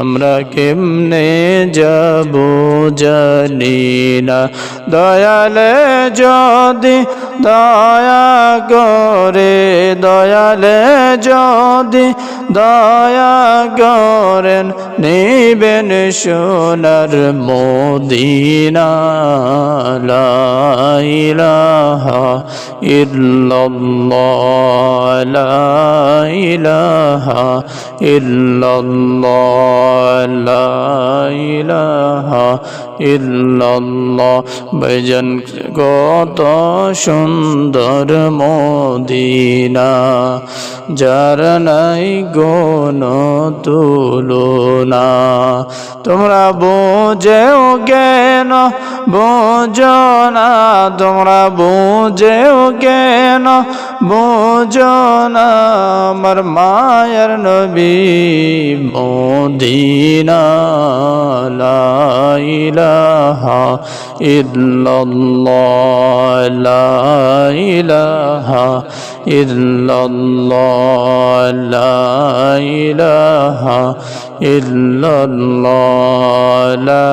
আমরা কেমনে যাব জানি না। দয়ালে যদি দয়া করে দয়ালে যদি দয়া করেন নিবেন সোনার মদিনা লা ইলাহা ইল্লাল্লাহ লা ইল্লাল্লাহ ইল্লাল্লাহ। বেজন কত সুন্দর মদিনা, যার নাই গণ তুলনা। তোমরা বোঝেও কেন, বোঝো না, তোমরা বোঝেও কেন বোঝো না আমার মায়ের নবী মদিনা লা ইলাহা ইল্লাল্লাহ লা ইলাহা ইল্লাল্লাহ লা ইলাহা ইল্লাল্লাহ লা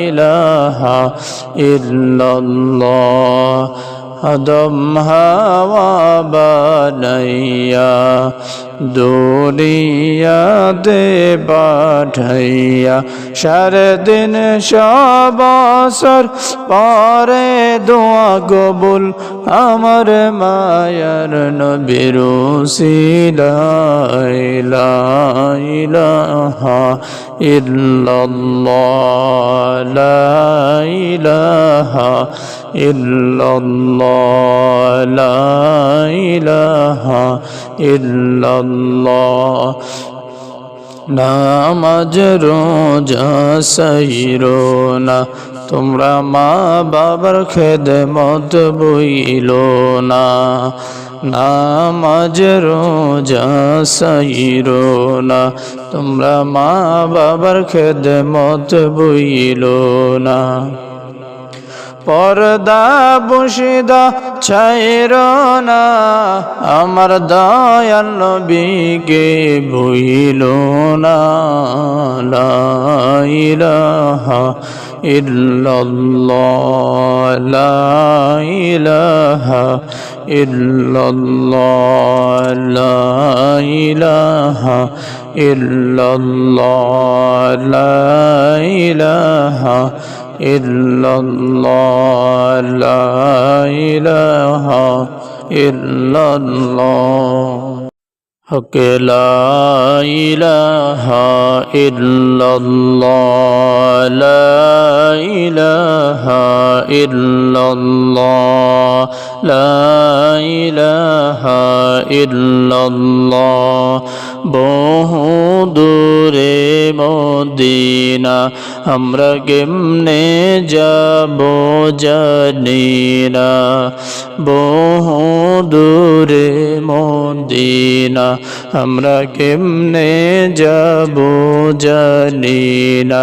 ইলাহা ইল্লাল্লাহ আদম হাওয়া বানাইয়া, দুনিয়াতে পাঠাইয়া সারে দিন সবসর পরে দোয়া কবুল আমার মায়ার নবীর ইলাহা ইল্লাল্লাহ লা ইলাহা ইল্লাল্লাহ, লা ইলাহা ইল্লাল্লাহ। নামাজ রোজা সৈরো না তোমরা মা বাবার খেদমত বইল না নামাজ রোজা সৈরো না তোমরা মা বাবার খেদমত বইল না পর্দা বসিদা ছাইর না। আমার দয়াল নবীকে বইল না। লা ইলাহা ইল্লাল্লাহ, লা ইলাহা ইল্লাল্লাহ, লা إلا الله لا إله إلا الله. حق لا إله إلا الله لا إله إلا الله. লা ইলাহা ইল্লাল্লাহ। বহু দূরে মদিনা, আমরা কেমনে যাব জানি না। বহু দূরে মদিনা, আমরা কেমনে যাব জানি না।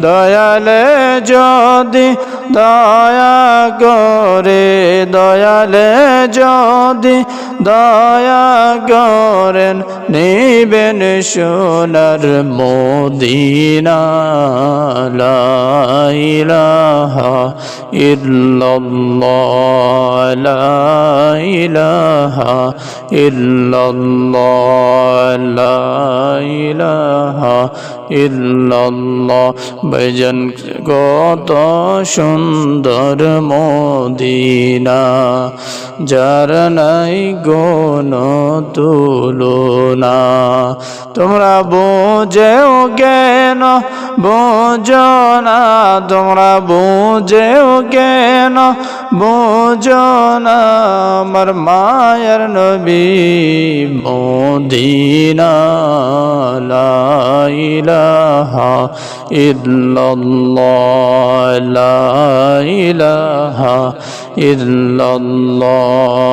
দয়ালে যদি দয়া করে দয়ালে যদি দয়া করেন নিবেন সোনার মদিনা, লা ইলাহা ইল্লাল্লাহ, লা ইলাহা ইল্লাল্লাহ, লা ইলাহা ইল্লাল্লাহ। বেজন কত সুন্দর মদিনা, যার নাই গণ তুলনা। তোমরা বোঝেও কেন বোঝো না তোমরা বোঝেও কেন, বোঝনা। আমার মায়ের নবী মদিনা, লা ইলাহা ইল্লাল্লাহ, লা ইলাহা ইল্লাল্লাহ।